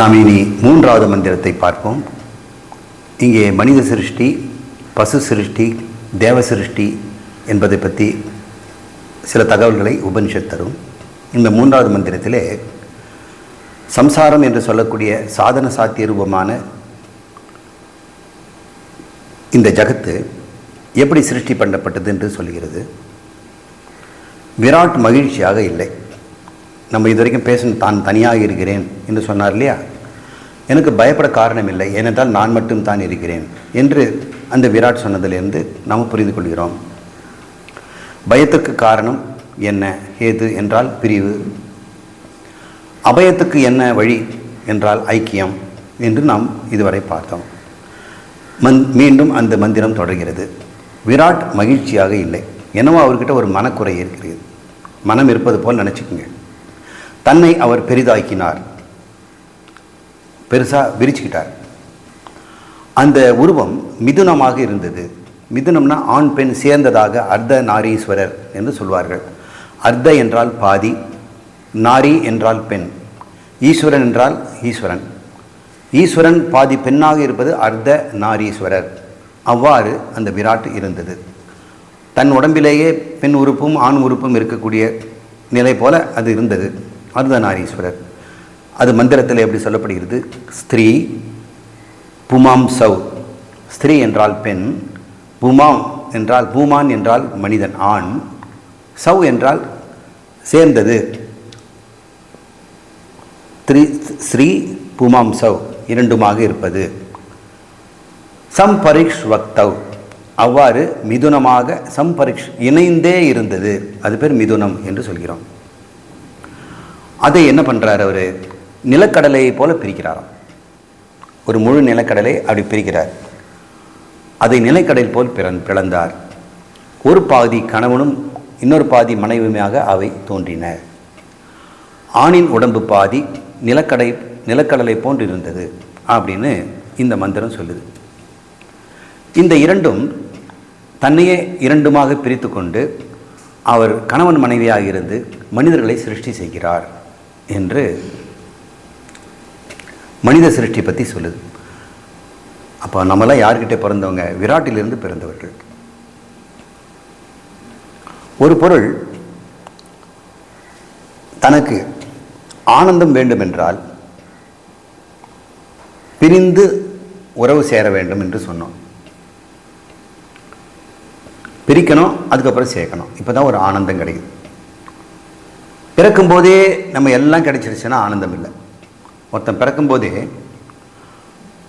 நாம் இனி மூன்றாவது மந்திரத்தை பார்ப்போம். இங்கே மனித சிருஷ்டி பசு சிருஷ்டி தேவ சிருஷ்டி என்பதை பற்றி சில தகவல்களை உபனிஷத் தரும். இந்த மூன்றாவது மந்திரத்திலே சம்சாரம் என்று சொல்லக்கூடிய சாதன சாத்திய ரூபமான இந்த ஜகத்து எப்படி சிருஷ்டி பண்ணப்பட்டது என்று சொல்கிறது. விராட் மகிழ்ச்சியாக இல்லை. நம்ம இது வரைக்கும் பேசணும் தான் தனியாக இருக்கிறேன் என்று சொன்னார் இல்லையா? எனக்கு பயப்பட காரணம் இல்லை. ஏனென்றால் நான் மட்டும் தான் இருக்கிறேன் என்று அந்த விராட் சொன்னதிலிருந்து நாம் புரிந்து கொள்கிறோம். பயத்துக்கு காரணம் என்ன? ஏது என்றால் பிரிவு. அபயத்துக்கு என்ன வழி என்றால் ஐக்கியம் என்று நாம் இதுவரை பார்த்தோம். மந் மீண்டும் அந்த மந்திரம் தொடர்கிறது. விராட் மகிழ்ச்சியாக இல்லை. என்னவோ அவர்கிட்ட ஒரு மனக்குறை இருக்கிறது. மனம் இருப்பது போல் நினச்சிக்கோங்க. தன்னை அவர் பெரிதாக்கினார். பெருசாக விரிச்சுக்கிட்டார். அந்த உருவம் மிதுனமாக இருந்தது. மிதுனம்னா ஆண் பெண் சேர்ந்ததாக அர்த்த நாரீஸ்வரர் என்று சொல்வார்கள். அர்த்த என்றால் பாதி நாரி என்றால் பெண் ஈஸ்வரன் என்றால் ஈஸ்வரன். ஈஸ்வரன் பாதி பெண்ணாக இருப்பது அர்த்த நாரீஸ்வரர். அவ்வாறு அந்த விராட் இருந்தது. தன் உடம்பிலேயே பெண் உறுப்பும் ஆண் உறுப்பும் இருக்கக்கூடிய நிலை போல அது இருந்தது. அர்த்தநாரீஸ்வரர் அது மந்திரத்தில் எப்படி சொல்லப்படுகிறது? ஸ்திரீ புமாம் சவ் ஸ்திரீ என்றால் பெண் புமாம் என்றால் பூமான் என்றால் மனிதன் ஆண். சவ் என்றால் சேர்ந்தது. த்ரீ ஸ்ரீ புமாம் சவ் இரண்டுமாக இருப்பது. சம்பரிஷ் வக்தவ் அவ்வாறு மிதுனமாக சம்பரிஷ் இணைந்தே இருந்தது. அது பேர் மிதுனம் என்று சொல்கிறோம். அதை என்ன பண்ணுறார் அவர்? நிலக்கடலை போல பிரிக்கிறாராம். ஒரு முழு நிலக்கடலை அப்படி பிரிக்கிறார். அதை நிலக்கடல் போல் பிறன் பிளந்தார். ஒரு பாதி கணவனும் இன்னொரு பாதி மனைவியுமாக அவை தோன்றின. ஆணின் உடம்பு பாதி நிலக்கடை நிலக்கடலை போன்று இருந்தது அப்படின்னு இந்த மந்திரம் சொல்லுது. இந்த இரண்டும் தன்னையே இரண்டுமாக பிரித்து கொண்டு அவர் கணவன் மனைவியாக இருந்து மனிதர்களை சிருஷ்டி செய்கிறார். என்று மனித சிருஷ்டி பற்றி சொல்லுது. அப்போ நம்மளாம் யார்கிட்ட பிறந்தவங்க? விராட்டிலிருந்து பிறந்தவர்கள். ஒரு பொருள் தனக்கு ஆனந்தம் வேண்டுமென்றால் பிரிந்து உறவு சேர வேண்டும் என்று சொன்னோம். பிரிக்கணும் அதுக்கப்புறம் சேர்க்கணும். இப்போ தான் ஒரு ஆனந்தம் கிடைக்குது. பிறக்கும்போதே நம்ம எல்லாம் கிடைச்சிருச்சுன்னா ஆனந்தம் இல்லை ஒருத்தன் பிறக்கும்போதே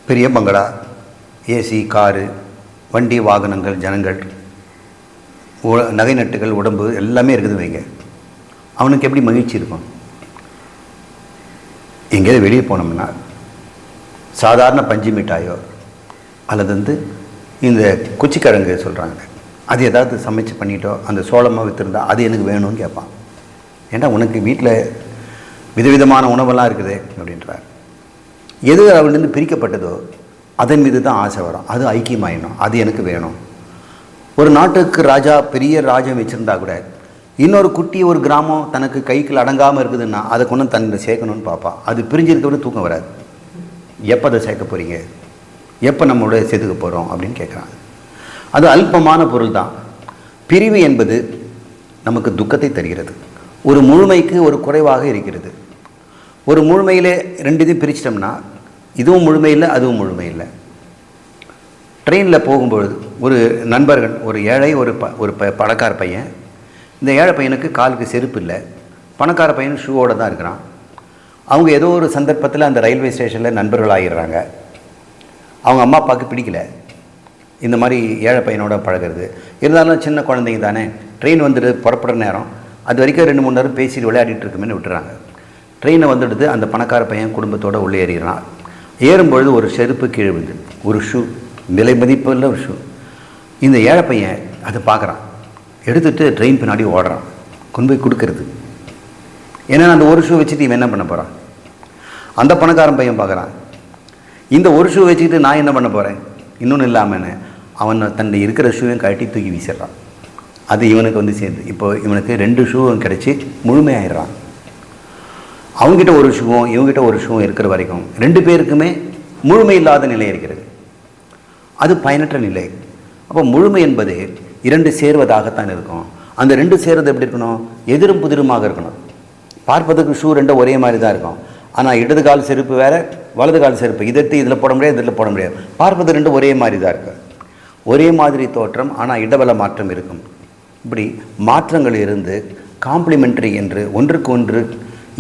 பெரிய பங்களா ஏசி காரு வண்டி வாகனங்கள் ஜனங்கள் உ- நகை நட்டுகள் உடம்பு எல்லாமே இருக்குது வைங்க. அவனுக்கு எப்படி மகிழ்ச்சி இருக்கும்? எங்கேயாவது வெளியே போனோம்னா சாதாரண பஞ்சு மிட்டாயோ அல்லது வந்து இந்த குச்சிக்கிழங்கு சொல்கிறாங்க அது ஏதாவது சமைச்சு பண்ணிட்டோ அந்த சோளமாக விற்றுருந்தா அது எனக்கு வேணும்னு கேட்பான். ஏன்னா உனக்கு வீட்டில் விதவிதமான உணவெல்லாம் இருக்குது அப்படின்றார். எது அவள்லேருந்து பிரிக்கப்பட்டதோ அதன் மீது தான் ஆசை வரும். அது ஐக்கியமாயிடணும் அது எனக்கு வேணும். ஒரு நாட்டுக்கு ராஜா பெரிய ராஜ்யம் வச்சுருந்தா கூட இன்னொரு குட்டி ஒரு கிராமம் தனக்கு கைக்குள்ள அடங்காமல் இருக்குதுன்னா அதை கொண்டு தன்னை சேர்க்கணும்னு பார்ப்பான் அது பிரிஞ்சிருக்கவிட தூக்கம் வராது. எப்போ அதை சேர்க்க போகிறீங்க எப்போ நம்மளோட சேர்த்துக்க போகிறோம் அப்படின்னு கேட்குறாங்க அது அல்பமான பொருள் தான் பிரிவு என்பது நமக்கு துக்கத்தை தருகிறது. ஒரு முழுமைக்கு ஒரு குறைவாக இருக்கிறது. ஒரு முழுமையில் ரெண்டு இதையும் பிரிச்சிட்டோம்னா இதுவும் முழுமை இல்லை அதுவும் முழுமை இல்லை ட்ரெயினில் போகும்பொழுது ஒரு நண்பர்கள் ஒரு ஏழை ஒரு ப ஒரு ப பணக்கார பையன். இந்த ஏழை பையனுக்கு காலுக்கு செருப்பு இல்லை. பணக்கார பையன் ஷூவோடு தான் இருக்கிறான். அவங்க ஏதோ ஒரு சந்தர்ப்பத்தில் அந்த ரயில்வே ஸ்டேஷனில் நண்பர்கள் ஆகிடுறாங்க அவங்க அம்மா அப்பாவுக்கு பிடிக்கல. இந்த மாதிரி ஏழை பையனோட பழகிறது. இருந்தாலும் சின்ன குழந்தைங்க தானே. ட்ரெயின் வந்துட்டு புறப்படுற நேரம். அது வரைக்கும் ரெண்டு மூணு நேரம் பேசிட்டு விளையாடிட்டு இருக்குமேனு விட்டுறாங்க. ட்ரெயினை வந்துடுது அந்த பணக்கார பையன் குடும்பத்தோடு உள்ளே ஏறிடுறான். ஏறும்பொழுது ஒரு செருப்பு கீழே விழுது ஒரு ஷூ விலை மதிப்புள்ள ஒரு ஷூ இந்த ஏழை பையன் அதை பார்க்குறான். எடுத்துகிட்டு ட்ரெயின் பின்னாடி ஓடுறான். கொண்டு போய் கொடுக்கறது. ஏன்னா அந்த ஒரு ஷூ வச்சுட்டு இவன் என்ன பண்ண போகிறான் அந்த பணக்காரன் பையன் பார்க்குறான். இந்த ஒரு ஷூ வச்சுக்கிட்டு நான் என்ன பண்ண போகிறேன் இன்னொன்று இல்லாமல் அவன் தன்னை இருக்கிற ஷூவையும் கழட்டி தூக்கி வீசிடுறான். அது இவனுக்கு வந்து சேர்ந்து. இப்போ இவனுக்கு ரெண்டு ஷூவும் கிடச்சி முழுமையாயிடுறான். அவங்ககிட்ட ஒரு ஷூவும் இவங்ககிட்ட ஒரு ஷூவும் இருக்கிற வரைக்கும் ரெண்டு பேருக்குமே முழுமை இல்லாத நிலை இருக்கிறது. அது பயனற்ற நிலை. அப்போ முழுமை என்பது இரண்டு சேர்வதாகத்தான் இருக்கும். அந்த ரெண்டு சேர்வது எப்படி இருக்கணும்? எதிரும் புதிருமாக இருக்கணும். பார்ப்பதற்கு ஷூ ரெண்டும் ஒரே மாதிரி தான் இருக்கும். ஆனால் இடது கால் செருப்பு வேறு வலது கால் செருப்பு. இதை எடுத்து இதில் போட முடியாது இதில் போட முடியாது. பார்ப்பது ரெண்டும் ஒரே மாதிரி தான் இருக்கும் ஒரே மாதிரி தோற்றம் ஆனால் இடவல மாற்றம் இருக்கும். இப்படி மாற்றங்கள் இருந்து காம்ப்ளிமெண்ட்ரி என்று ஒன்றுக்கு ஒன்று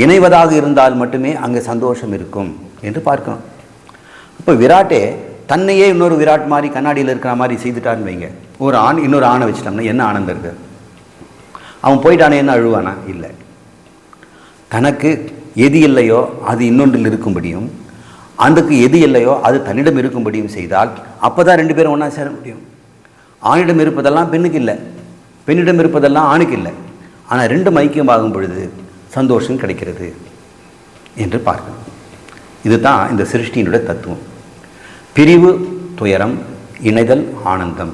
இணைவதாக இருந்தால் மட்டுமே அங்கே சந்தோஷம் இருக்கும் என்று பார்க்கணும் இப்போ விராட்டே தன்னையே இன்னொரு விராட் மாதிரி கண்ணாடியில் இருக்கிற மாதிரி செய்துட்டான்னு வைங்க. ஒரு ஆண் இன்னொரு ஆணை வச்சுட்டோம்னா என்ன ஆனந்தம் இருக்கு? அவன் போயிட்டானே என்ன அழுவானா? இல்லை. தனக்கு எது இல்லையோ அது இன்னொன்றில் இருக்கும்படியும் அதுக்கு எது இல்லையோ அது தன்னிடம் இருக்கும்படியும் செய்தால் அப்போ தான் ரெண்டு பேரும் ஒன்றா சேர முடியும். ஆணிடம் இருப்பதெல்லாம் பெண்ணுக்கு இல்லை. பெண்ணிடம் இருப்பதெல்லாம் ஆணுக்கு இல்லை. ஆனால் ரெண்டும் ஐக்கியமாகும் பொழுது சந்தோஷம் கிடைக்கிறது என்று பார்க்கணும். இதுதான் இந்த சிருஷ்டியினுடைய தத்துவம். பிரிவு துயரம் இணைதல் ஆனந்தம்.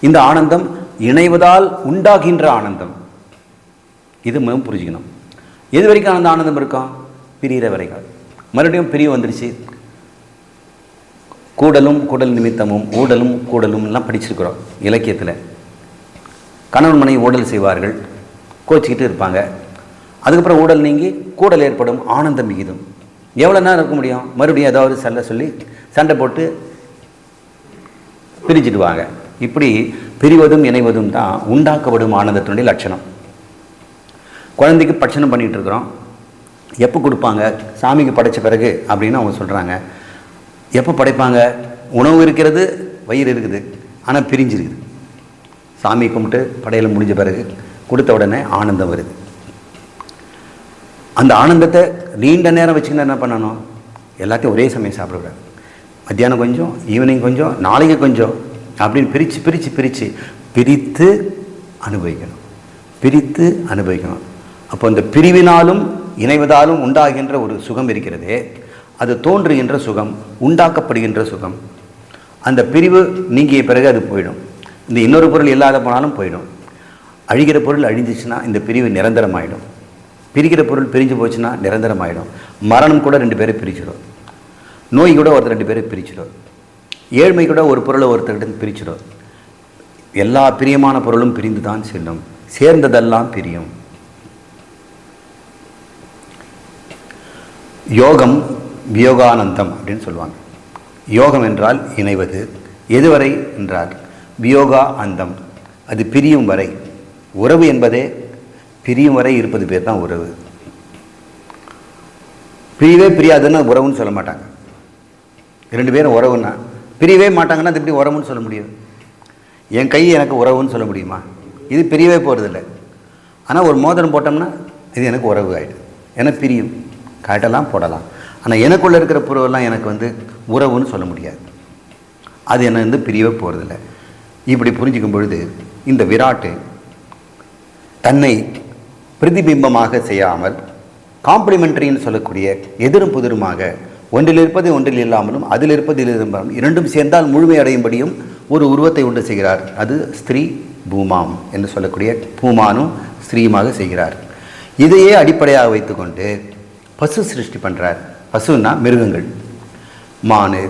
இந்த ஆனந்தம் இணைவதால் உண்டாகின்ற ஆனந்தம். இது மிகவும் புரிஞ்சுக்கணும். எது வரைக்கும் அந்த ஆனந்தம் இருக்கும் பிரிகிற வரைக்கும். மறுபடியும் பிரிவு வந்துடுச்சு. கூடலும் கூடல் நிமித்தமும் ஊடலும் கூடலும் எல்லாம் படிச்சிருக்கிறோம் இலக்கியத்தில். கணவன் மனைவி ஊடல் செய்வார்கள் கோச்சிக்கிட்டு இருப்பாங்க. அதுக்கப்புறம் ஊடல் நீங்கி கூடல் ஏற்படும் ஆனந்தம் மிகுதும். எவ்வளோ நேரம் இருக்க முடியும்? மறுபடியும் ஏதாவது சண்டை சொல்லி சண்டை போட்டு பிரிஞ்சிடுவாங்க. இப்படி பிரிவதும் இணைவதும் தான் உண்டாக்கப்படும் ஆனந்தத்தினுடைய லட்சணம். குழந்தைக்கு பட்சணம் பண்ணிகிட்டு இருக்கிறோம். எப்போ கொடுப்பாங்க? சாமிக்கு படைச்ச பிறகு அப்படின்னு அவங்க சொல்கிறாங்க எப்போ படைப்பாங்க? உணவு இருக்கிறது வயிறு இருக்குது. ஆனால் பிரிஞ்சிருக்குது. சாமி கும்பிட்டு படையில் முடிஞ்ச பிறகு கொடுத்த உடனே ஆனந்தம் வருது. அந்த ஆனந்தத்தை நீண்ட நேரம் வச்சுக்கிட்டு என்ன பண்ணணும்? எல்லாத்தையும் ஒரே சமயம் சாப்பிடக்கூடாது. மத்தியானம் கொஞ்சம் ஈவினிங் கொஞ்சம் நாளைக்கு கொஞ்சம் அப்படின்னு பிரித்து பிரித்து பிரித்து பிரித்து அனுபவிக்கணும். பிரித்து அனுபவிக்கணும். அப்போ இந்த பிரிவினாலும் இணைவதாலும் உண்டாகின்ற ஒரு சுகம் இருக்கிறதே அது தோன்றுகின்ற சுகம் உண்டாக்கப்படுகின்ற சுகம் அந்த பிரிவு நீங்கிய பிறகு அது போயிடும். இந்த இன்னொரு பொருள் இல்லாத போனாலும் போயிடும். அழிகிற பொருள் அழிஞ்சிச்சுன்னா இந்த பிரிவு நிரந்தரமாயிடும். பிரிக்கிற பொருள் பிரிஞ்சு போச்சுன்னா நிரந்தரமாயிடும். மரணம் கூட ரெண்டு பேரை பிரிச்சிடும் நோய் கூட ஒருத்தர் ரெண்டு பேரை பிரிச்சிடும் ஏழ்மை கூட ஒரு பொருளை ஒருத்தர்கிட்ட பிரிச்சிடும் எல்லா பிரியமான பொருளும் பிரிந்து தான் செல்லும். சேர்ந்ததெல்லாம் பிரியும். யோகம் வியோகானந்தம் அப்படின்னு சொல்லுவாங்க. யோகம் என்றால் இணைவது. எதுவரை என்றால் வியோகா அந்தம். அது பிரியும் வரை. உறவு என்பதே பிரியும் வரை இருப்பது பேர் தான் உறவு. பிரியவே பிரியாதுன்னு உறவுன்னு சொல்ல மாட்டாங்க. ரெண்டு பேரும் உறவுன்னா பிரியவே மாட்டாங்கன்னா அது எப்படி உறவுன்னு சொல்ல முடியும்? என் கை எனக்கு உறவுன்னு சொல்ல முடியுமா? இது பிரியவே போகிறதில்ல ஆனால் ஒரு மோதிரம் போட்டோம்னா இது எனக்கு உறவு ஆகிடும் ஏன்னா பிரியும். காட்டலாம் போடலாம். ஆனால் எனக்குள்ளே இருக்கிற புறவெல்லாம் எனக்கு வந்து உறவுன்னு சொல்ல முடியாது. அது என்ன வந்து பிரியவே போகிறதில்ல இப்படி புரிஞ்சிக்கும் பொழுது இந்த விராட்டு தன்னை பிரதிபிம்பமாக செய்யாமல் காம்ப்ளிமெண்டரின்னு சொல்லக்கூடிய எதிரும் புதிருமாக ஒன்றில் இருப்பது ஒன்றில் இல்லாமலும் அதில் இருப்பது இதில் இல்லாமலும் இரண்டும் சேர்ந்தால் முழுமை அடையும்படியும் ஒரு உருவத்தை உண்டு செய்கிறார். அது ஸ்திரீ பூமாம் என்று சொல்லக்கூடிய பூமானும் ஸ்திரீயுமாக செய்கிறார். இதையே அடிப்படையாக வைத்துக்கொண்டு பசு சிருஷ்டி பண்ணுறார் பசுன்னா மிருகங்கள். மானு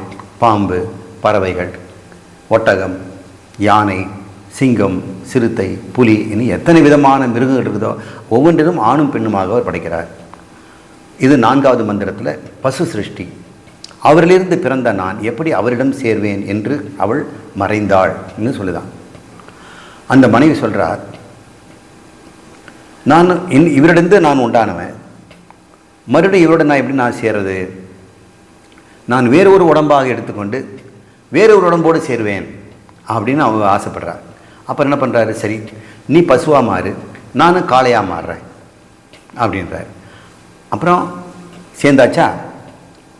பாம்பு பறவைகள் ஒட்டகம் யானை சிங்கம் சிறுத்தை புலி இன்னும் எத்தனை விதமான மிருகங்கள் இருக்குதோ ஒவ்வொன்றிலும் ஆணும் பெண்ணுமாக அவர் படைக்கிறார். இது நான்காவது மந்திரத்தில் பசு சிருஷ்டி. அவரிலிருந்து பிறந்த நான் எப்படி அவரிடம் சேர்வேன் என்று அவள் மறைந்தாள் என்று சொல்லுதான். அந்த மனைவி சொல்கிறார் நான் இன் இவரிடந்து நான் உண்டானவன். மறுபடியும் இவரோட நான் எப்படி நான் சேர்றது? நான் வேறு ஒரு உடம்பாக எடுத்துக்கொண்டு வேறு ஒரு உடம்போடு சேருவேன். அப்படின்னு அவங்க ஆசைப்படுறார் அப்புறம் என்ன பண்ணுறாரு சரி நீ பசுவாக மாறு நானும் காளையாக மாறுறேன் அப்படின்றார். அப்புறம் சேர்ந்தாச்சா?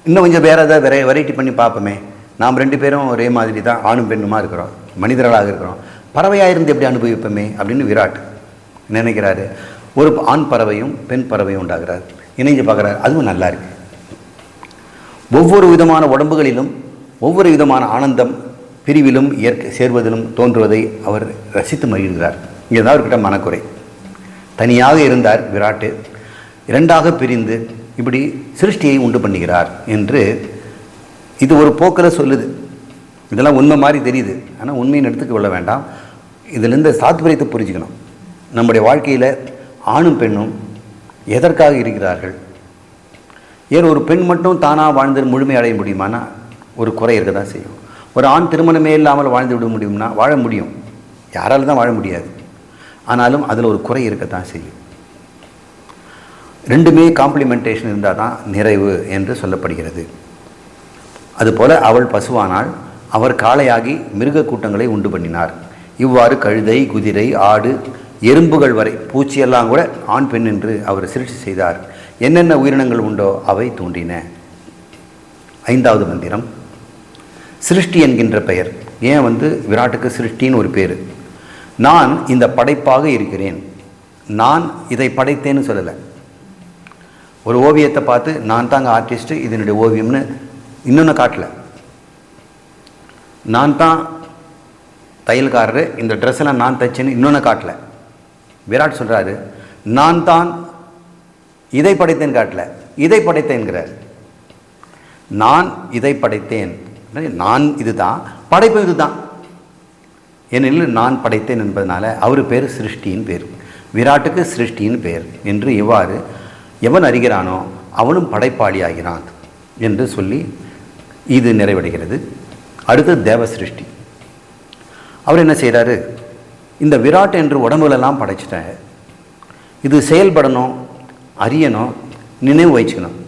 இன்னும் கொஞ்சம் வேறு ஏதாவது வெரை வெரைட்டி பண்ணி பார்ப்போமே. நாம் ரெண்டு பேரும் ஒரே மாதிரி தான் ஆணும் பெண்ணுமா இருக்கிறோம் மனிதர்களாக இருக்கிறோம். பறவையாக இருந்து எப்படி அனுபவிப்போமே அப்படின்னு விராட் நினைக்கிறாரு. ஒரு ஆண் பறவையும் பெண் பறவையும் உண்டாகிறார். இணைஞ்சு பார்க்குறாரு அதுவும் நல்லா இருக்கு. ஒவ்வொரு விதமான உடம்புகளிலும் ஒவ்வொரு விதமான ஆனந்தம் பிரிவிலும் இயற்கை சேர்வதிலும் தோன்றுவதை அவர் ரசித்து மகிழ்கிறார். இங்கே தான் அவர்கிட்ட மனக்குறை. தனியாக இருந்தார் விராட்டு இரண்டாக பிரிந்து இப்படி சிருஷ்டியை உண்டு பண்ணுகிறார் என்று இது ஒரு போக்கில் சொல்லுது. இதெல்லாம் உண்மை மாதிரி தெரியுது. ஆனால் உண்மையின் எடுத்துக்க கொள்ள வேண்டாம். இதிலிருந்து தாத்பரியத்தை புரிஞ்சுக்கணும். நம்முடைய வாழ்க்கையில் ஆணும் பெண்ணும் எதற்காக இருக்கிறார்கள்? ஏன் ஒரு பெண் மட்டும் தானாக வாழ்ந்து முழுமை அடைய முடியுமானா? ஒரு குறை இருக்க தான் செய்யும். ஒரு ஆண் திருமணமே இல்லாமல் வாழ்ந்து விட முடியும்னா வாழ முடியும். யாரால் தான் வாழ முடியாது. ஆனாலும் அதில் ஒரு குறை இருக்கத்தான் செய்யும். ரெண்டுமே காம்ப்ளிமெண்டேஷன் இருந்தால் தான் நிறைவு என்று சொல்லப்படுகிறது. அதுபோல அவள் பசுவானால் அவர் காளையாகி மிருக கூட்டங்களை உண்டு பண்ணினார். இவ்வாறு கழுதை குதிரை ஆடு எறும்புகள் வரை பூச்சியெல்லாம் கூட ஆண் பெண் என்று அவர் சிருஷ்டி செய்தார். என்னென்ன உயிரினங்கள் உண்டோ அவை தோன்றின. ஐந்தாவது மந்திரம். சிருஷ்டி என்கின்ற பெயர். ஏன் வந்து விராட்டுக்கு சிருஷ்டின்னு ஒரு பேர்? நான் இந்த படைப்பாக இருக்கிறேன். நான் இதை படைத்தேன்னு சொல்லலை. ஒரு ஓவியத்தை பார்த்து நான் தாங்க ஆர்டிஸ்ட்டு இதனுடைய ஓவியம்னு இன்னொன்று காட்டலை. நான் தான் தையல்காரரு இந்த ட்ரெஸ்ஸெல்லாம் நான் தைச்சேன்னு இன்னொன்று காட்டல. விராட் சொல்கிறாரு நான் தான் இதை படைத்தேன் காட்டல. இதை படைத்தேன்கிறார். நான் இதை படைத்தேன். நான் இதுதான் படைப்பு இதுதான். ஏனெனில் நான் படைத்தேன் என்பதனால அவர் பேர் சிருஷ்டின்னு பேர். விராட்டுக்கு சிருஷ்டின்னு பேர். என்று இவ்வாறு எவன் அறிகிறானோ அவனும் படைப்பாளி ஆகிறான் என்று சொல்லி இது நிறைவடைகிறது. அடுத்து தேவ சிருஷ்டி. அவர் என்ன செய்கிறாரு இந்த விராட் என்று உடம்புலெல்லாம் படைச்சிட்டேன் இது செயல்படணும் அறியணும் நினைவு வச்சுக்கணும்.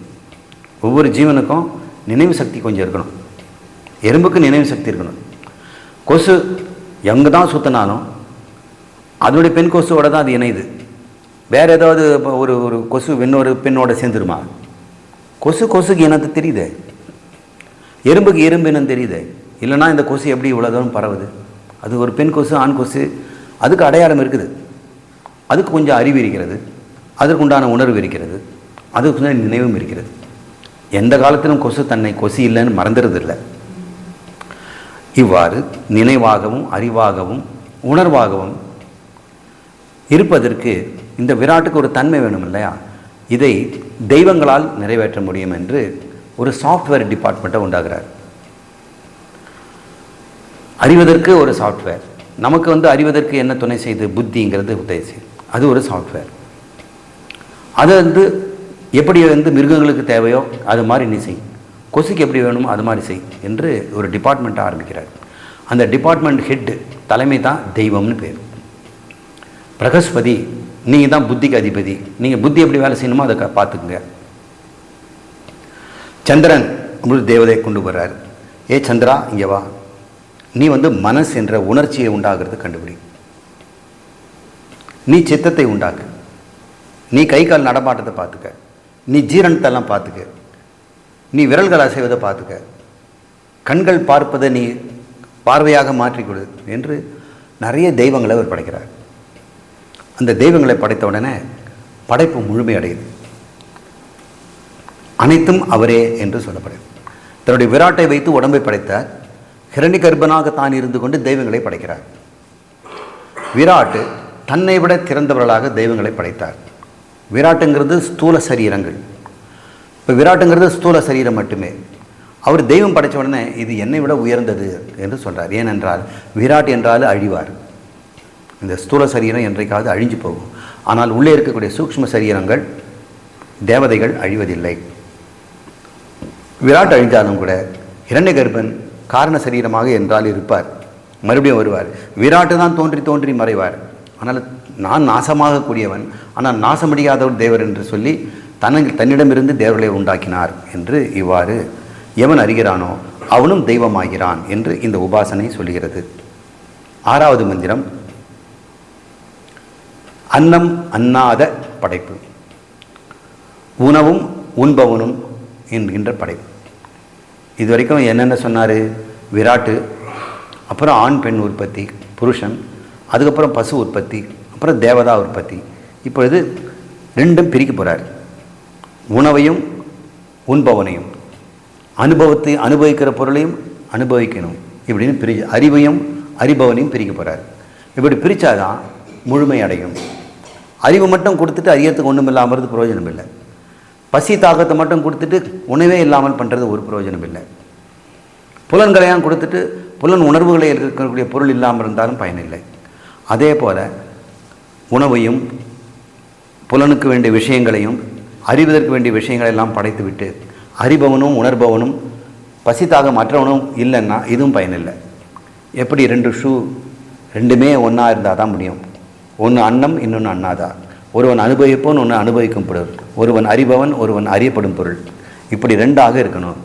ஒவ்வொரு ஜீவனுக்கும் நினைவு சக்தி கொஞ்சம் இருக்கணும். எறும்புக்கு நினைவு சக்தி இருக்கணும். கொசு எங்கே தான் சுற்றினாலும் அதனுடைய பெண் கொசுவோட தான் அது இணையுது. வேறு ஏதாவது ஒரு ஒரு கொசு இன்னொரு பெண்ணோட சேர்ந்துருமா? கொசு கொசுக்கு இனத்து தெரியுதே. எறும்புக்கு எறும்பு இனம் தெரியுதே. இல்லைன்னா இந்த கொசு எப்படி இவ்வளோ தூரம் பரவுது? அது ஒரு பெண் கொசு ஆண் கொசு அதுக்கு அடையாளம் இருக்குது. அதுக்கு கொஞ்சம் அறிவு இருக்கிறது. அதற்கு உண்டான உணர்வு இருக்கிறது. அதுக்கு நினைவும் இருக்கிறது. எந்த காலத்திலும் கொசு தன்னை கொசு இல்லைன்னு மறந்துடுறதில்லை. இவ்வாறு நினைவாகவும் அறிவாகவும் உணர்வாகவும் இருப்பதற்கு இந்த விராட்டுக்கு ஒரு தன்மை வேணும் இல்லையா? இதை தெய்வங்களால் நிறைவேற்ற முடியும் என்று ஒரு சாஃப்ட்வேர் டிபார்ட்மெண்ட்டை உண்டாகிறார் அறிவதற்கு ஒரு சாஃப்ட்வேர் நமக்கு வந்து அறிவதற்கு என்ன துணை செய்து? புத்திங்கிறது உதவி செய்யுது அது ஒரு சாஃப்ட்வேர் அது வந்து எப்படி வந்து மிருகங்களுக்கு தேவையோ அது மாதிரி நீ செய்யும். கொசுக்கு எப்படி வேணுமோ அது மாதிரி செய் என்று ஒரு டிபார்ட்மெண்ட்டை ஆரம்பிக்கிறார். அந்த டிபார்ட்மெண்ட் ஹெட்டு தலைமை தான் தெய்வம்னு பேர். பிரகஸ்பதி நீங்கள் தான் புத்திக்கு அதிபதி. நீங்கள் புத்தி எப்படி வேலை செய்யணுமோ அதை பார்த்துக்குங்க. சந்திரன் உங்களுக்கு தேவதை கொண்டு வர்றார் ஏ சந்திரா இங்கே வா. நீ வந்து மனசு என்ற உணர்ச்சியை உண்டாகிறது கண்டுபிடி. நீ சித்தத்தை உண்டாக்கு. நீ கை கால் நடமாட்டத்தை பார்த்துக்க. நீ ஜீரணத்தெல்லாம் பார்த்துக்க. நீ விரல்கள் அசைவதை பார்த்துக்க. கண்கள் பார்ப்பதை நீ பார்வையாக மாற்றிக் கொடு என்று நிறைய தெய்வங்களை அவர் படைக்கிறார். அந்த தெய்வங்களை படைத்த உடனே படைப்பு முழுமையடையுது அனைத்தும் அவரே என்று சொல்லப்படுது. தன்னுடைய விராட்டை வைத்து உடம்பை படைத்தார். ஹிரண்ய கர்ப்பனாக தான் இருந்து கொண்டு தெய்வங்களை படைக்கிறார். விராட்டு தன்னை விட திறந்தவர்களாக தெய்வங்களை படைத்தார். விராட்டுங்கிறது ஸ்தூல சரீரங்கள். இப்போ விராட்டுங்கிறது ஸ்தூல சரீரம் மட்டுமே. அவர் தெய்வம் படைச்ச உடனே இது என்னை விட உயர்ந்தது என்று சொல்கிறார் ஏனென்றால் விராட் என்றால் அழிவார். இந்த ஸ்தூல சரீரம் என்றைக்காவது அழிஞ்சு போகும். ஆனால் உள்ளே இருக்கக்கூடிய சூக்ஷ்ம சரீரங்கள் தேவதைகள் அழிவதில்லை. விராட் அழிஞ்சாலும் கூட இரண்ய கர்ப்பன் காரண சரீரமாக என்றால் இருப்பார். மறுபடியும் வருவார். விராட்டு தான் தோன்றி தோன்றி மறைவார். ஆனால் நான் நாசமாகக்கூடியவன் ஆனால் நாசமடியாதவர் தேவர் என்று சொல்லி தன்னை தன்னிடமிருந்து தேவர்களை உண்டாக்கினார் என்று இவ்வாறு எவன் அறிகிறானோ அவனும் தெய்வமாகிறான் என்று இந்த உபாசனை சொல்கிறது. ஆறாவது மந்திரம். அன்னம் அன்னாத படைப்பு. உணவும் உண்பவனும் என்கின்ற படைப்பு. இது வரைக்கும் என்னென்ன சொன்னார்? விராட்டு அப்புறம் ஆண் பெண் உற்பத்தி புருஷன் அதுக்கப்புறம் பசு உற்பத்தி அப்புறம் தேவதா உற்பத்தி. இப்பொழுது ரெண்டும் பிரிக்க போகிறார் உணவையும் உண்பவனையும் அனுபவத்தை அனுபவிக்கிற பொருளையும் அனுபவிக்கணும். இப்படின்னு பிரி அறிவையும் அறிபவனையும் பிரிக்க போகிறார் இப்படி பிரித்தாதான் முழுமை அடையும். அறிவு மட்டும் கொடுத்துட்டு அறியத்துக்கு ஒன்றும் இல்லாமல் பிரயோஜனம் இல்லை பசி தாக்கத்தை மட்டும் கொடுத்துட்டு உணவே இல்லாமல் பண்ணுறது ஒரு பிரயோஜனம் இல்லை புலன்களையும் கொடுத்துட்டு புலன் உணர்வுகளை இருக்கக்கூடிய பொருள் இல்லாமல் இருந்தாலும் பயனில்லை. அதே போல் உணவையும் புலனுக்கு வேண்டிய விஷயங்களையும் அறிவதற்கு வேண்டிய விஷயங்களை எல்லாம் படைத்துவிட்டு அறிபவனும் உணர்பவனும் பசித்தாக மற்றவனும் இல்லைன்னா இதுவும் பயனில்லை. எப்படி ரெண்டு ஷூ ரெண்டுமே ஒன்றா இருந்தால் தான் முடியும். ஒன்று அன்னம் இன்னொன்று அண்ணாதான் ஒருவன் அனுபவிப்பவன் ஒன்று அனுபவிக்கும் பொருள். ஒருவன் அறிபவன் ஒருவன் அறியப்படும் பொருள். இப்படி ரெண்டாக இருக்கணும்.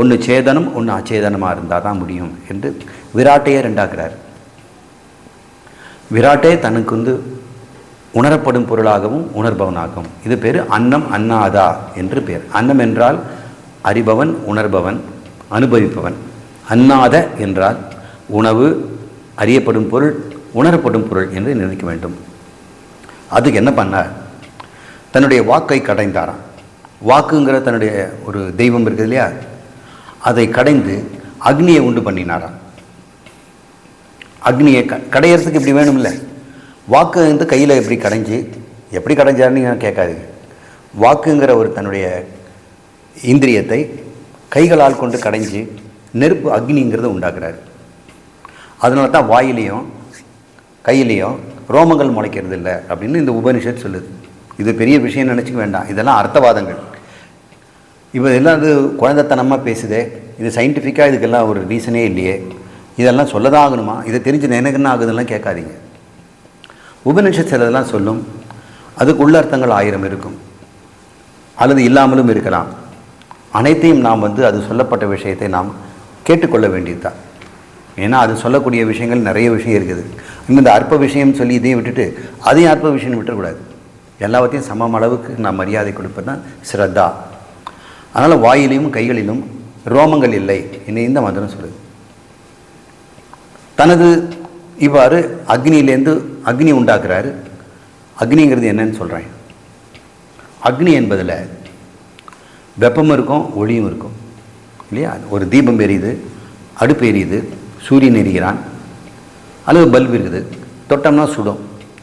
ஒன்று சேதனம் ஒன்று அச்சேதனமாக இருந்தால் தான் முடியும் என்று விராட்டையே ரெண்டாக்குறார். விராட்டே தனக்கு வந்து உணரப்படும் பொருளாகவும் உணர்பவனாகவும் இது பேர் அன்னம் அன்னாதா என்று பேர். அன்னம் என்றால் அறிபவன் உணர்பவன் அனுபவிப்பவன். அன்னாத என்றால் உணவு அறியப்படும் பொருள் உணரப்படும் பொருள் என்று நினைக்க வேண்டும். அதுக்கு என்ன பண்ணார்? தன்னுடைய வாக்கை கடைந்தாராம். வாக்குங்கிற தன்னுடைய ஒரு தெய்வம் இருக்குது இல்லையா? அதை கடைந்து அக்னியை உண்டு பண்ணினாராம். அக்னியை க கடையறதுக்கு இப்படி வேணும்ல? வாக்கு வந்து கையில் எப்படி கடைஞ்சி எப்படி கடைஞ்சாருன்னு நீங்கள் கேட்காதீங்க. வாக்குங்கிற ஒரு தன்னுடைய இந்திரியத்தை கைகளால் கொண்டு கடைஞ்சி நெருப்பு அக்னிங்கிறத உண்டாக்குறாரு. அதனால தான் வாயிலையும் கையிலையும் ரோமங்கள் முளைக்கிறது இல்லை அப்படின்னு இந்த உபனிஷத் சொல்லுது. இது பெரிய விஷயம் நினச்சிக்க வேண்டாம். இதெல்லாம் அர்த்தவாதங்கள். இப்போ இதெல்லாம் இது குழந்தைத்தனமாக பேசுதே. இது சயின்டிஃபிக்காக இதுக்கெல்லாம் ஒரு ரீசனே இல்லையே. இதெல்லாம் சொல்லதான் ஆகணுமா இதை தெரிஞ்சு எனக்கு என்ன ஆகுதுலாம் கேட்காதீங்க. உபநிஷத் சிலதெல்லாம் சொல்லும் அதுக்கு உள்ளர்த்தங்கள் ஆயிரம் இருக்கும். அல்லது இல்லாமலும் இருக்கலாம். அனைத்தையும் நாம் வந்து அது சொல்லப்பட்ட விஷயத்தை நாம் கேட்டுக்கொள்ள வேண்டியதுதான். ஏன்னா அது சொல்லக்கூடிய விஷயங்கள் நிறைய விஷயம் இருக்குது. இந்த அற்ப விஷயம் சொல்லி இதையும் விட்டுட்டு அதையும் அற்ப விஷயம் விட்டுறக்கூடாது. எல்லாத்தையும் சமம் அளவுக்கு நாம் மரியாதை கொடுப்பது தான் ஸ்ரத்தா அதனால் வாயிலையும் கைகளிலும் ரோமங்கள் இல்லை என்னை இந்த மந்திரம் சொல்லுது. தனது இவ்வாறு அக்னியிலேருந்து அக்னி உண்டாக்குறாரு. அக்னிங்கிறது என்னன்னு சொல்கிறேன் அக்னி என்பதில் வெப்பம் இருக்கும் ஒளியும் இருக்கும். இல்லையா? ஒரு தீபம் எரியுது அடுப்பு எரியுது சூரியன் எரிகிறான். அல்லது பல்ப் இருக்குது தொட்டோம்னா சுடும்.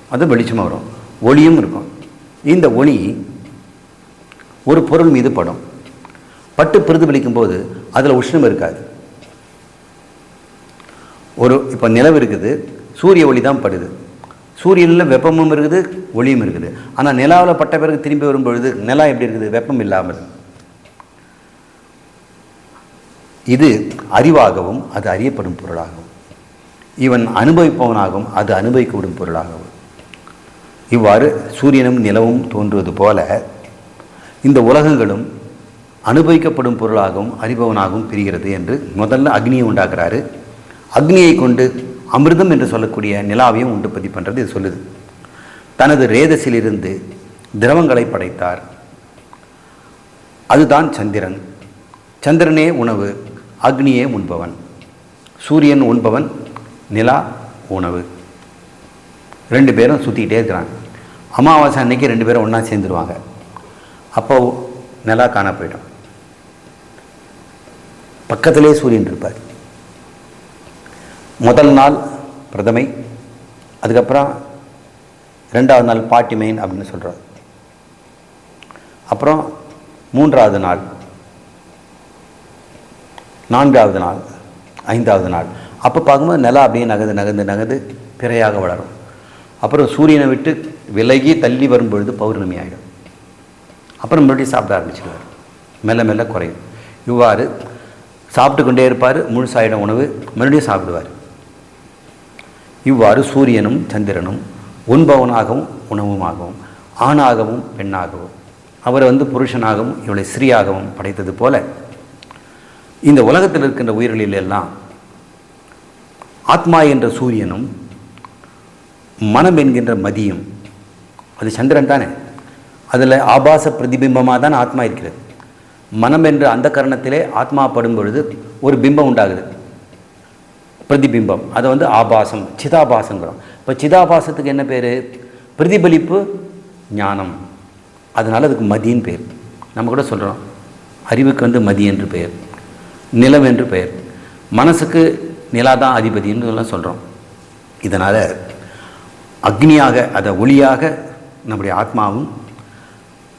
அது வெளிச்சமாக வரும். ஒளியும் இருக்கும். இந்த ஒளி ஒரு பொருள் மீது படும். பட்டு பிரதிபலிக்கும் போது அதில் உஷ்ணம் இருக்காது. ஒரு இப்போ நிலவு இருக்குது சூரிய ஒளி தான் படுது. சூரியனில் வெப்பமும் இருக்குது ஒளியும் இருக்குது. ஆனால் நிலாவில் பட்ட பிறகு திரும்பி வரும்பொழுது நிலா எப்படி இருக்குது? வெப்பம் இல்லாமல். இது அறிவாகவும் அது அறியப்படும் பொருளாகவும். இவன் அனுபவிப்பவனாகவும் அது அனுபவிக்கப்படும் பொருளாகவும். இவ்வாறு சூரியனும் நிலவும் தோன்றுவது போல இந்த உலகங்களும் அனுபவிக்கப்படும் பொருளாகவும் அறிபவனாகவும் பிரிகிறது என்று முதல்ல அக்னியை உண்டாக்குறாரு. அக்னியை கொண்டு அமிர்தம் என்று சொல்லக்கூடிய நிலாவையும் உண்டுபதி பண்ணுறது இது சொல்லுது. தனது ரேதசிலிருந்து திரவங்களை படைத்தார். அதுதான் சந்திரன். சந்திரனே உணவு அக்னியே உண்பவன். சூரியன் உண்பவன் நிலா உணவு. ரெண்டு பேரும் சுற்றிக்கிட்டே இருக்கிறாங்க. அமாவாசை அன்னைக்கு ரெண்டு பேரும் ஒன்றா சேர்ந்துருவாங்க. அப்போ நிலா காண போயிடும். பக்கத்திலே சூரியன் இருப்பார். முதல் நாள் பிரதமை அதுக்கப்புறம் ரெண்டாவது நாள் பாட்டிமைன் அப்படின்னு சொல்கிறார் அப்புறம் மூன்றாவது நாள் நான்காவது நாள் ஐந்தாவது நாள். அப்போ பார்க்கும்போது நிலா அப்படியே நகர்ந்து நகர்ந்து நகர்ந்து பிறையாக வளரும். அப்புறம் சூரியனை விட்டு விலகி தள்ளி வரும்பொழுது பௌர்ணமி ஆகிடும் அப்புறம் மறுபடியும் சாப்பிட ஆரம்பிச்சிடுவார். மெல்ல மெல்ல குறையும். இவ்வாறு சாப்பிட்டு கொண்டே இருப்பார். முழுசாயிடும் உணவு மறுபடியும் சாப்பிடுவார். இவ்வாறு சூரியனும் சந்திரனும் உண்பவனாகவும் உணவுமாகவும் ஆணாகவும் பெண்ணாகவும் அவரை வந்து புருஷனாகவும் இவளை ஸ்ரீயாகவும் படைத்தது போல இந்த உலகத்தில் இருக்கின்ற உயிர்களில் எல்லாம் ஆத்மா என்ற சூரியனும் மனம் என்கின்ற மதியும் அது சந்திரன் தானே? அதில் ஆபாச பிரதிபிம்பமாக தான் ஆத்மா இருக்கிறது. மனம் என்ற அந்த கரணத்திலே ஆத்மா படும் பொழுது ஒரு பிம்பம் உண்டாகுது. பிரதிபிம்பம். அதை வந்து ஆபாசம் சிதாபாசங்கிறோம். இப்போ சிதாபாசத்துக்கு என்ன பேர்? பிரதிபலிப்பு ஞானம். அதனால் அதுக்கு மதியின் பெயர் நம்ம கூட சொல்கிறோம் அறிவுக்கு வந்து மதி என்று பெயர். நிலம் என்று பெயர். மனசுக்கு நிலா தான் அதிபதின்னு எல்லாம் சொல்கிறோம் இதனால் அக்னியாக அதை ஒளியாக நம்முடைய ஆத்மாவும்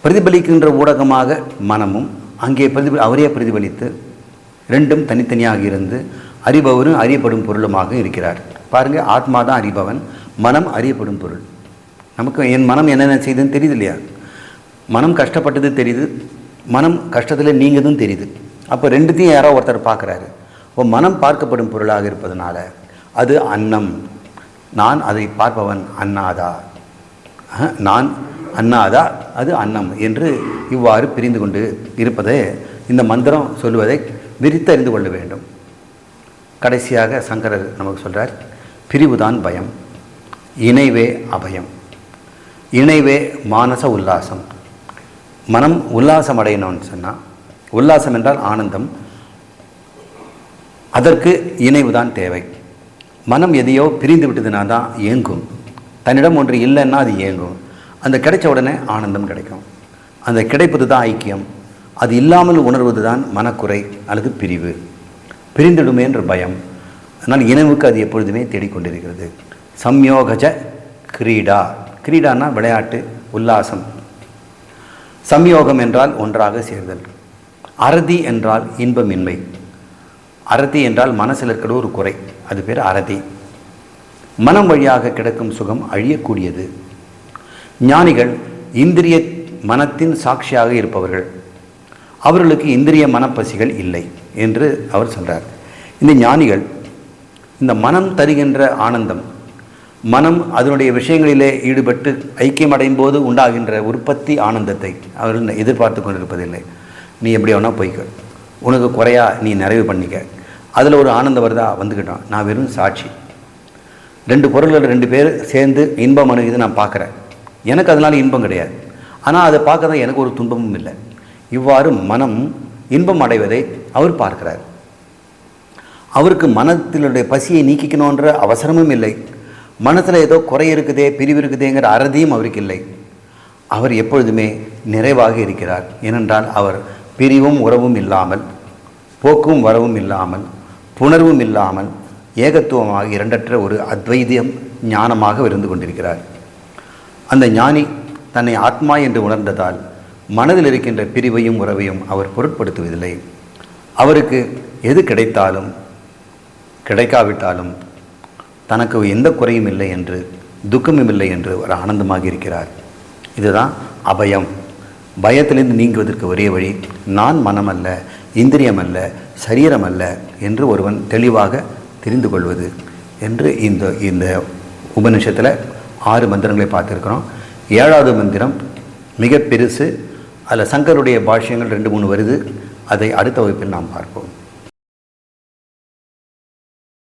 பிரதிபலிக்கின்ற ஊடகமாக மனமும் அங்கே பிரதிபலி அவரே பிரதிபலித்து ரெண்டும் தனித்தனியாக இருந்து அறிபவரும் அறியப்படும் பொருளுமாக இருக்கிறார். பாருங்கள் ஆத்மா தான் அறிபவன் மனம் அறியப்படும் பொருள். நமக்கு என் மனம் என்னென்ன செய்யுதுன்னு தெரியுது இல்லையா மனம் கஷ்டப்பட்டது தெரியுது மனம் கஷ்டத்தில் நீங்கதும் தெரியுது. அப்போ ரெண்டுத்தையும் யாரோ ஒருத்தர் பார்க்குறாரு இப்போ மனம் பார்க்கப்படும் பொருளாக இருப்பதனால அது அன்னம். நான் அதை பார்ப்பவன் அண்ணாதா நான் அண்ணாதா அது அன்னம் என்று இவ்வாறு பிரிந்து கொண்டு இருப்பதை இந்த மந்திரம் சொல்லுவதை விரித்து அறிந்து கொள்ள வேண்டும். கடைசியாக சங்கரர் நமக்கு சொல்கிறார் பிரிவுதான் பயம் இணைவே அபயம். இணைவே மானச உல்லாசம். மனம் உல்லாசம் அடையணும்னு சொன்னால் உல்லாசம் என்றால் ஆனந்தம். அதற்கு இணைவு தான் தேவை. மனம் எதையோ பிரிந்து விட்டதுனா தான் ஏங்கும் தன்னிடம் ஒன்று இல்லைன்னா அது ஏங்கும் அந்த கிடைச்ச உடனே ஆனந்தம் கிடைக்கும். அந்த கிடைப்பது தான் ஐக்கியம். அது இல்லாமல் உணர்வது தான் மனக்குறை அல்லது பிரிவு. பிரிந்துடுமே என்ற பயம். அதனால் இனவுக்கு அது எப்பொழுதுமே தேடிக்கொண்டிருக்கிறது. சம்யோகஜ கிரீடா. கிரீடானா விளையாட்டு உல்லாசம். சம்யோகம் என்றால் ஒன்றாக சேர்தல். அறதி என்றால் இன்பமின்மை. அறதி என்றால் மனசில் இருக்கிற ஒரு குறை. அது பேர் அறதி. மனம் வழியாக கிடைக்கும் சுகம் அழியக்கூடியது. ஞானிகள் இந்திரிய மனத்தின் சாட்சியாக இருப்பவர்கள். அவர்களுக்கு இந்திரிய மனப்பசிகள் இல்லை. என்று அவர் சொல்கிறார் இந்த ஞானிகள் இந்த மனம் தருகின்ற ஆனந்தம் மனம் அதனுடைய விஷயங்களிலே ஈடுபட்டு ஐக்கியமடையும் போது உண்டாகின்ற உற்பத்தி ஆனந்தத்தை அவர்கள் எதிர்பார்த்து கொண்டிருப்பதில்லை. நீ எப்படி வேணால் போய்க்க. உனக்கு குறையா நீ நிறைவு பண்ணிக்க. அதில் ஒரு ஆனந்தம் வருதா வந்துக்கிட்டோம் நான் வெறும் சாட்சி. ரெண்டு பொருள்கள் ரெண்டு பேர் சேர்ந்து இன்பம் அணுகுது நான் பார்க்குறேன். எனக்கு அதனால் இன்பம் கிடையாது. ஆனால் அதை பார்க்க தான் எனக்கு ஒரு துன்பமும் இல்லை. இவ்வாறு மனம் இன்பம் அடைவதை அவர் பார்க்கிறார். அவருக்கு மனத்தினுடைய பசியை நீக்கிக்கணுன்ற அவசரமும் இல்லை. மனத்தில் ஏதோ குறை இருக்குதே பிரிவு இருக்குதேங்கிற அறதியும் அவருக்கு இல்லை. அவர் எப்பொழுதுமே நிறைவாக இருக்கிறார். ஏனென்றால் அவர் பிரிவும் உறவும் இல்லாமல் போக்கும் வரவும் இல்லாமல் புணர்வும் இல்லாமல் ஏகத்துவமாக இரண்டற்ற ஒரு அத்வைதியம் ஞானமாக இருந்து கொண்டிருக்கிறார். அந்த ஞானி தன்னை ஆத்மா என்று உணர்ந்ததால் மனதில் இருக்கின்ற பிரிவையும் உறவையும் அவர் பொருட்படுத்துவதில்லை. அவருக்கு எது கிடைத்தாலும் கிடைக்காவிட்டாலும் தனக்கு எந்த குறையும் இல்லை என்று துக்கமும் இல்லை என்று ஒரு ஆனந்தமாக இருக்கிறார். இதுதான் அபயம். பயத்திலிருந்து நீங்குவதற்கு ஒரே வழி நான் மனமல்ல இந்திரியமல்ல சரீரமல்ல சரீரம் அல்ல என்று ஒருவன் தெளிவாக தெரிந்து கொள்வது என்று இந்த இந்த உபநிஷத்தில் ஆறு மந்திரங்களை பார்த்துருக்குறோம். ஏழாவது மந்திரம் மிக பெருசு அதில் சங்கருடைய பாஷ்யங்கள் ரெண்டு மூணு வருது. அதை அடுத்த வகுப்பில் நாம் பார்ப்போம்.